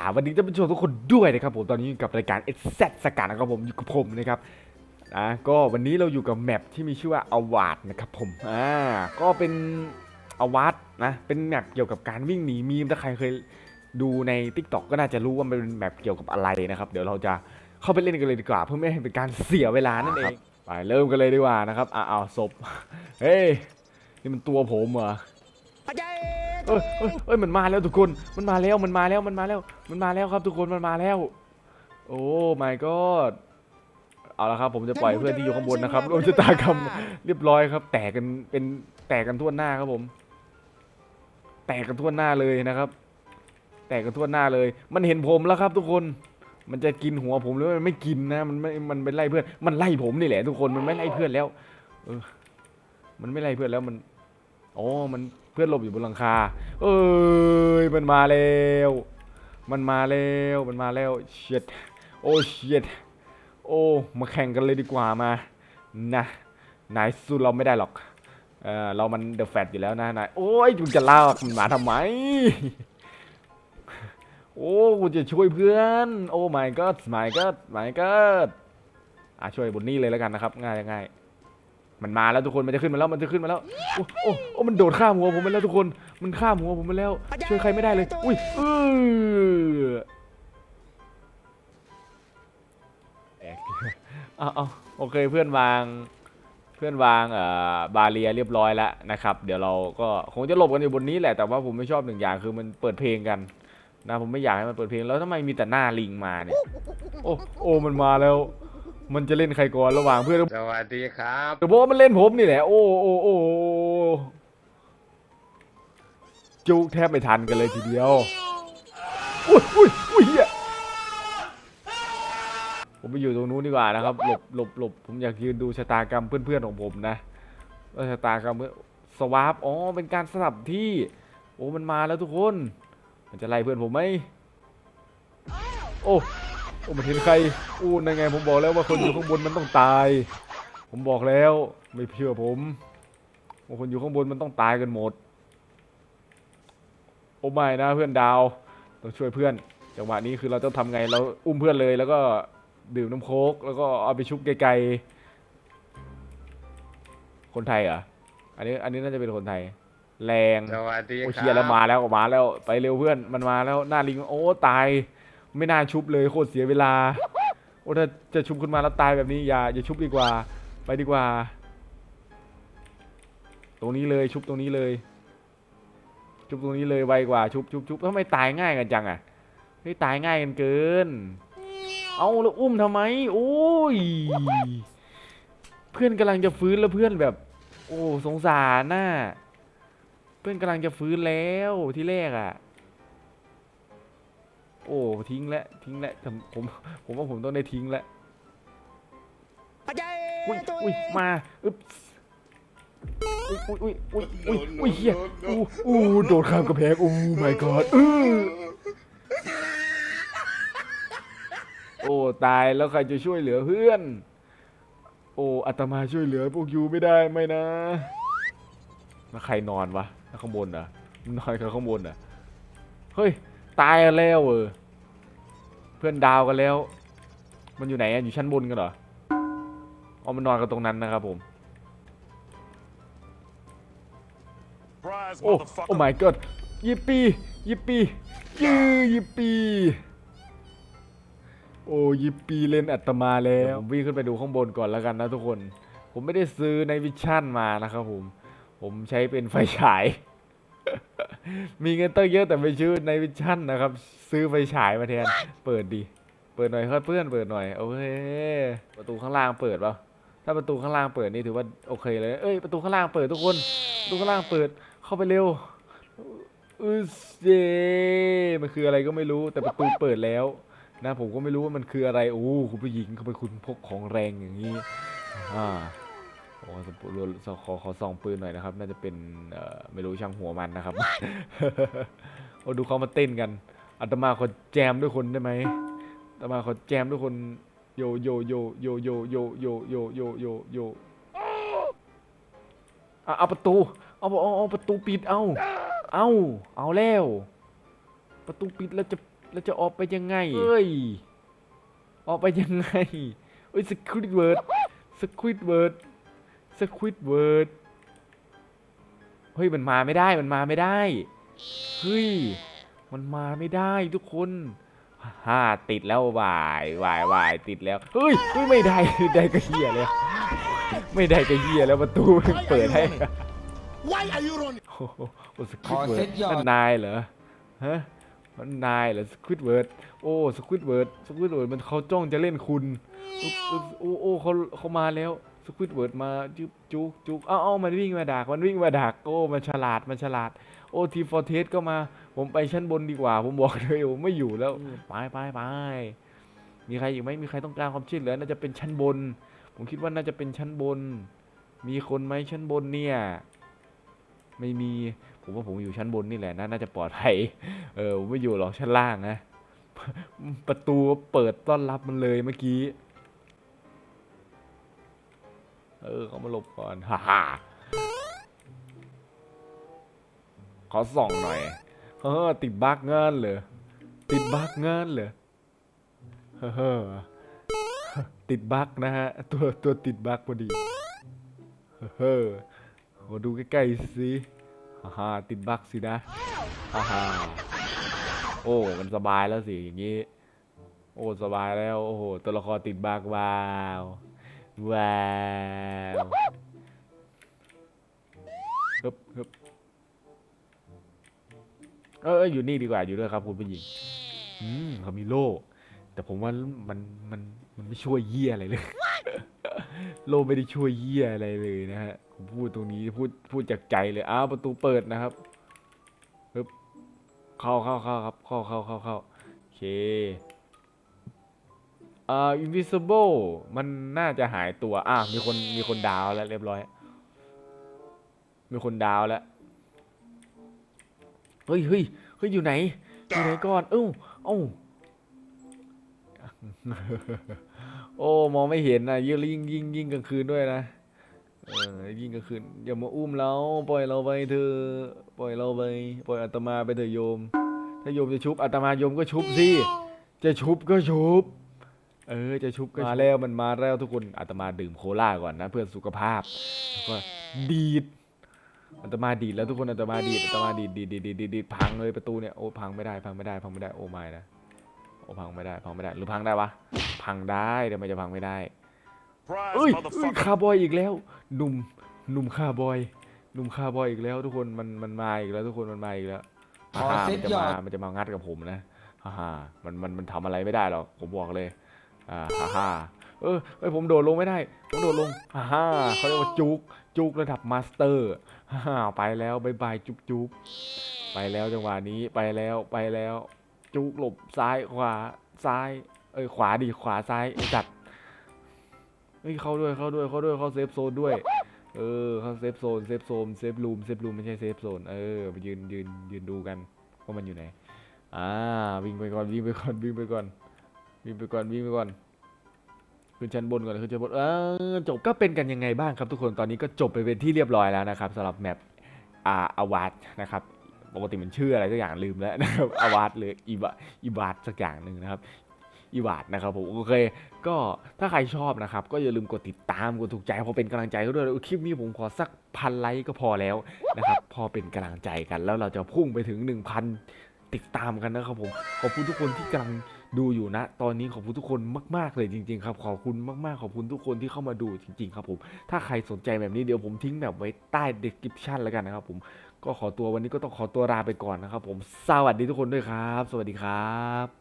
าวันนี้จะเป็นชวนทุกคนด้วยนะครับผมตอนนี้อยู่กับรายการ s อ z สกัดนะครับผมอยู่กับผมนะครับอะก็วันนี้เราอยู่กับแมปที่มีชื่อว่าอวาดนะครับผมอ่าก็เป็นอวาดนะเป็นแมปเกี่ยวกับการวิ่งหนีมีมถ้าใครเคยดูใน t ิ k t o k ก็น่าจะรู้ว่ามันเป็นแมปเกี่ยวกับอะไรนะครับ เดี๋ยวเราจะเข้าไปเล่นกันเลยดีกว่า เพื่อไม่ให้เป็นการเสียเวลานั่นเองไปเริ่มกันเลยดีกว่านะครับอ่าเอาศพเฮ้ยนี่มันตัวผมเหรอ เอ้ยเอ้ยเอ้ยมันมาแล้วทุกคน มันมาแล้ว มันมาแล้ว มันมาแล้ว มันมาแล้วครับทุกคน มันมาแล้ว โอ้ my god เอาละครับ ผมจะปล่อยเพื่อนที่อยู่ข้างบนนะครับรวมชะตากรรมเรียบร้อยครับ แตกกันเป็นแตกกันทั่วหน้าครับผม แตกกันทั่วหน้าเลยนะครับ แตกกันทั่วหน้าเลย มันเห็นผมแล้วครับทุกคน มันจะกินหัวผมหรือมันไม่กินนะ มันไม่ มันเป็นไล่เพื่อน มันไล่ผมนี่แหละ ทุกคน มันไม่ไล่เพื่อนแล้ว เออ มันไม่ไล่เพื่อนแล้วมัน อ๋อ มัน เพื่อนหลบอยู่บนหลังคา เอ้ยมันมาแล้ว มันมาแล้วมันมาแล้วเชียดโอ้เชียดโอ้มาแข่งกันเลยดีกว่ามานะนายสู้เราไม่ได้หรอกเออเรามันเดอะแฟตอยู่แล้วนะนายโอ้ยมึงจะลากมันมาทำไมโอ้กูจะช่วยเพื่อน โอ้ my god my god my god อะช่วยบนนี้เลยแล้วกันนะครับ ง่ายง่าย มันมาแล้วทุกคนมันจะขึ้นมาแล้วมันจะขึ้นมาแล้วโอ้โอ้โอ้มันโดดข้ามหัวผมไปแล้วทุกคนมันข้ามหัวผมไปแล้วช่วยใครไม่ได้เลย อุ้ยเออแอกเอาเอาโอเคเพื่อนวาง เพื่อนวางเอ่อบาเรียเรียบร้อยแล้วนะครับ เดี๋ยวเราก็คงจะหลบกันอยู่บนนี้แหละแต่ว่าผมไม่ชอบหนึ่งอย่างคือมันเปิดเพลงกันนะผมไม่อยากให้มันเปิดเพลงแล้วทำไมมีแต่หน้าลิงมาเนี่ยโอ้โอ้มันมาแล้ว มันจะเล่นใครก่อนระหว่างเพื่อนสวัสดีครับเดี๋ยวบอกว่ามันเล่นผมนี่แหละโอ้โอ้โอ้โอ้จุกแทบไม่ทันกันเลยทีเดียว อุ้ยอุ้ยอุ้ยเฮียผมไปอยู่ตรงนู้นดีกว่านะครับ หลบหลบหลบผมอยากยืนดูชะตากรรมเพื่อนๆของผมนะว่าชะตากรรมเพื่อนสวาปอ๋อ เป็นการสลับที่ โอ้ มันมาแล้วทุกคน มันจะไล่เพื่อนผมไหม โอ้โอ้ มันเห็นใคร อู้นั่นไง ผมบอกแล้วว่าคนอยู่ข้างบนมันต้องตาย ผมบอกแล้วไม่เชื่อผมว่าคนอยู่ข้างบนมันต้องตายกันหมด โอ้ไม่นะเพื่อนดาวต้องช่วยเพื่อน จังหวะนี้คือเราต้องทำไงเราอุ้มเพื่อนเลย แล้วก็ดื่มน้ำโค้กแล้วก็เอาไปชุบไกลๆคนไทยเหรออันนี้อันนี้น่าจะเป็นคนไทย แรงสวัสดีโอ้คเชียร์แล้วรับมาแล้วมาแล้วไปเร็วเพื่อนมันมาแล้วหน้าลิงโอ้ตาย ไม่น่าชุบเลยโคตรเสียเวลา โอ้ถ้าจะชุบขึ้นมาแล้วตายแบบนี้อย่าอย่าชุบดีกว่า ไปดีกว่า ตรงนี้เลยชุบตรงนี้เลย ชุบตรงนี้เลยไวกว่าชุบชุบชุบทำไมตายง่ายกันจังอะไม่ตายง่ายกันเกิน เอาแล้วอุ้มทำไม โอ้ย เพื่อนกำลังจะฟื้นแล้วเพื่อนแบบ โอ้สงสารน่ะเพื่อนกำลังจะฟื้นแล้วที่แรกอะ อ้ทิ้งแล้วทิ้งแล้วแต่ผมผมว่าผมต้องได้ทิ้งแล้วอุ้ยอุ้ยมาอึ๊บอุ้ยอุ้ยอุ้ยอุ้ยอุ้ยอุ้ยเฮียอู้อู้โดดข้ามกระแพงโอ้ my god อื้อโอ้ตายแล้วใครจะช่วยเหลือเพื่อน โอ้อาตมาช่วยเหลือพวกยูไม่ได้ไม่นะแล้วใครนอนวะข้างบนเหรอะนอนกันข้างบนเหรอะเฮ้ย ตายกันแล้วเออเพื่อนดาวกันแล้ว มันอยู่ไหนอะอยู่ชั้นบนกันเหรอเอามันนอนกันตรงนั้นนะครับผม Surprise, โอ้ motherfucker. โอ้ my god ยิปปี้ยิปปี้ยือยิปปี้โอ้ยิปปี้เล่นอัตมาแล้วผมวิ่งขึ้นไปดูข้างบนก่อนแล้วกันนะทุกคน ผมไม่ได้ซื้อในวิชั่นมานะครับผม ผมใช้เป็นไฟฉาย มีเงินตั้งเยอะแต่ไม่ซื้อในวิชั่นนะครับ ซื้อไฟฉายมาแทน เปิดดิเปิดหน่อยครับเพื่อนเปิดหน่อยโอเคประตูข้างล่างเปิดเปล่าถ้าประตูข้างล่างเปิดนี่ถือว่าโอเคเลยเอ้ยประตูข้างล่างเปิดทุกคนประตูข้างล่างเปิดเข้าไปเร็วอือเจมันคืออะไรก็ไม่รู้แต่ประตูเปิดแล้วนะผมก็ไม่รู้ว่ามันคืออะไรโอ้คุณผู้หญิงเขาเป็นคุณพกของแรงอย่างนี้อ่า โอ้สมบูรณ์ขอขอส่องปืนหน่อยนะครับ น่าจะเป็นเอ่อไม่รู้ช่างหัวมันนะครับ โอ้ดูเขามาเต้นกันอาตมาขอแจมด้วยคนได้ไหมอาตมาขอแจมด้วยคนโยโยโยโยโยโยโยโยโยโยโยอะเอาประตูเอาเอาเอาประตูปิดเอาเอาเอาแล้ว ประตูปิดแล้วจะแล้วจะออกไปยังไงเฮ้ยออกไปยังไงเฮ้ยสควิดเวิร์ดสควิดเวิร์ด สควิดเวิร์ดเฮ้ยมันมาไม่ได้มันมาไม่ได้เฮ้ยมันมาไม่ได้ทุกคนฮ่าติดแล้ววายวายวายติดแล้วเฮ้ยเฮ้ยไม่ได้ได้ก็เฮียเลยไม่ได้ก็เฮียแล้วประตูมันเปิดให้ Why are you running? โอ้โหโอ้สคขวิอดเวิเซ็ร์ดตยอดนั่นนายเหรอฮะมันนายเหรอสควิดเวิร์ดโอ้สควิดเวิร์ดสควิดเวิร์ดมันเขาจ้องจะเล่นคุณโอ้โอ้โอ้เขาเขามาแล้ว สควิดเวิร์ดมาจุ๊บจุกจุกเอ้าเอ้ามันวิ่งมาดักมันวิ่งมาดักโอ้มันฉลาดมันฉลาด โอ้ทีฟอร์เทสก็มา ผมไปชั้นบนดีกว่า ผมบอกเลยผมไม่อยู่แล้วไปไปไปมีใครอีกไหมมีใครต้องการความช่วยเหลือน่าจะเป็นชั้นบน ผมคิดว่าน่าจะเป็นชั้นบน มีคนไหมชั้นบนเนี่ย ไม่มีผมว่าผมอยู่ชั้นบนนี่แหละนะน่าจะปลอดภัยเออผมไม่อยู่หรอกชั้นล่างนะประตูเปิดต้อนรับมันเลยเมื่อกี้ เออเขามาหลบก่อนฮ่าฮ่าขอส่องหน่อยเออติดบั๊กงานเหรอติดบั๊กงานเหรอเฮ้อติดบั๊กนะฮะ ตัวตัวติดบั๊กพอดีเฮ้อขอดูใกล้ๆสิฮ่าฮ่าติดบั๊กสินะฮ่าฮ่าโอ้มันสบายแล้วสิอย่างนี้ โอ้สบายแล้ว โอ้โหตัวละครติดบั๊กว้าว ว้าวฮึบฮึบเออเอออยู่นี่ดีกว่าอยู่ด้วยครับคุณผู้หญิงอืมเขามีโล่แต่ผมว่ามันมันมันไม่ช่วยเยี่ยอะไรเลย โลไม่ได้ช่วยเยี่ยอะไรเลยนะฮะผมพูดตรงนี้พูดพูดจากใจเลยอ้าวประตูเปิดนะครับปึ๊บเข้าเข้าเข้าครับ เข้าเข้าเข้าเข้าโอเค อ่า invisible มันน่าจะหายตัว อะ มีคน มีคนดาวแล้วเรียบร้อย มีคนดาวแล้ว เฮ้ยเฮ้ยเฮ้ยอยู่ไหน อยู่ไหนก่อน เอ้าเอ้าโอ้ มองไม่เห็นนะยิ่งยิ่งยิ่งยิ่งกลางคืนด้วยนะ เออ ยิ่งกลางคืน อย่ามาอุ้มเรา ปล่อยเราไปเถอะ ปล่อยเราไป ปล่อยอาตมาไปเถอะโยม ถ้าโยมจะชุบอาตมาโยมก็ชุบสิ จะชุบก็ชุบ เออจะชุบก็มาแล้วมันมาแล้วทุกคนอาตมาดื่มโคลาก่อนนะ เพื่อสุขภาพแล้วก็ดีดอาตมาดีดแล้วทุกคนอาตมาดีดอาตมาดีดดีดดีดดีดดีดดีดพังเลยประตูเนี่ยโอ้พังไม่ได้พังไม่ได้พังไม่ได้โอ้ไม่นะโอ้พังไม่ได้พังไม่ได้หรือพังได้วะพังได้แต่ไม่จะพังไม่ได้ Prize, เอ้ยเอ้ย motherfucker. คาร์บอยอีกแล้วหนุ่มหนุ่มคาร์บอยหนุ่มคาร์บอยอีกแล้ว ทุกคนมันมันมาอีกแล้วทุกคนมันมาอีกแล้วขอฮ่าเซ็มันจะตยอมาดมันจะมางัดกับผมนะฮ่าฮ่ามันมันมันทำอะไรไม่ได้หรอกผมบอกเลย อ่าฮ่าฮ่าเออเอ้ยผมโดดลงไม่ได้ ผมโดดลงฮ่าฮ่าเขาเรียกว่าจุกจุกระดับมาสเตอร์ฮ่าฮ่าไปแล้วบายบายจุกจุกไปแล้วจังหวะนี้ไปแล้วไปแล้ว จุกหลบซ้ายขวาซ้าย เอ้ยขวาดิขวาซ้ายจัดเฮ้ยเข้าด้วยเข้าด้วยเข้าด้วยเข้าเซฟโซนด้วย เออเข้าเซฟโซนเซฟโซนเซฟรูมเซฟรูมไม่ใช่เซฟโซนเออไปยืนยืนยืนดูกันว่ามันอยู่ไหนอ่าวิ่งไปก่อนวิ่งไปก่อนวิ่งไปก่อน วิ่งไปก่อนวิ่งไปก่อนขึ้นชั้นบนก่อนขึ้นชั้นบนเออจบก็เป็นกันยังไงบ้างครับทุกคนตอนนี้ก็จบไปเป็นที่เรียบร้อยแล้วนะครับสำหรับแมปอาอวาดนะครับปกติมันชื่ออะไรสักอย่างลืมแล้วนะครับอวาดหรืออีบะอีบาดสักอย่างหนึ่งนะครับอีวาดนะครับผมโอเค ก็ถ้าใครชอบนะครับ ก็อย่าลืมกดติดตามกดถูกใจเพอเป็นกำลังใจด้วยคลิปนี้ผมขอสักพันไลค์ก็พอแล้วนะครับพอเป็นกำลังใจกัน แล้วเราจะพุ่งไปถึง 1,000 ติดตามกันนะครับผมขอบคุณทุกคนที่กำลัง ดูอยู่นะ ตอนนี้ขอบคุณทุกคนมาก ๆ เลยจริง ๆ ครับ ขอบคุณมาก ๆ ขอบคุณทุกคนที่เข้ามาดูจริง ๆ ครับผม ถ้าใครสนใจแบบนี้เดี๋ยวผมทิ้งแบบไว้ใต้ description แล้วกันนะครับผม ก็ขอตัววันนี้ก็ต้องขอตัวลาไปก่อนนะครับผม สวัสดีทุกคนด้วยครับ สวัสดีครับ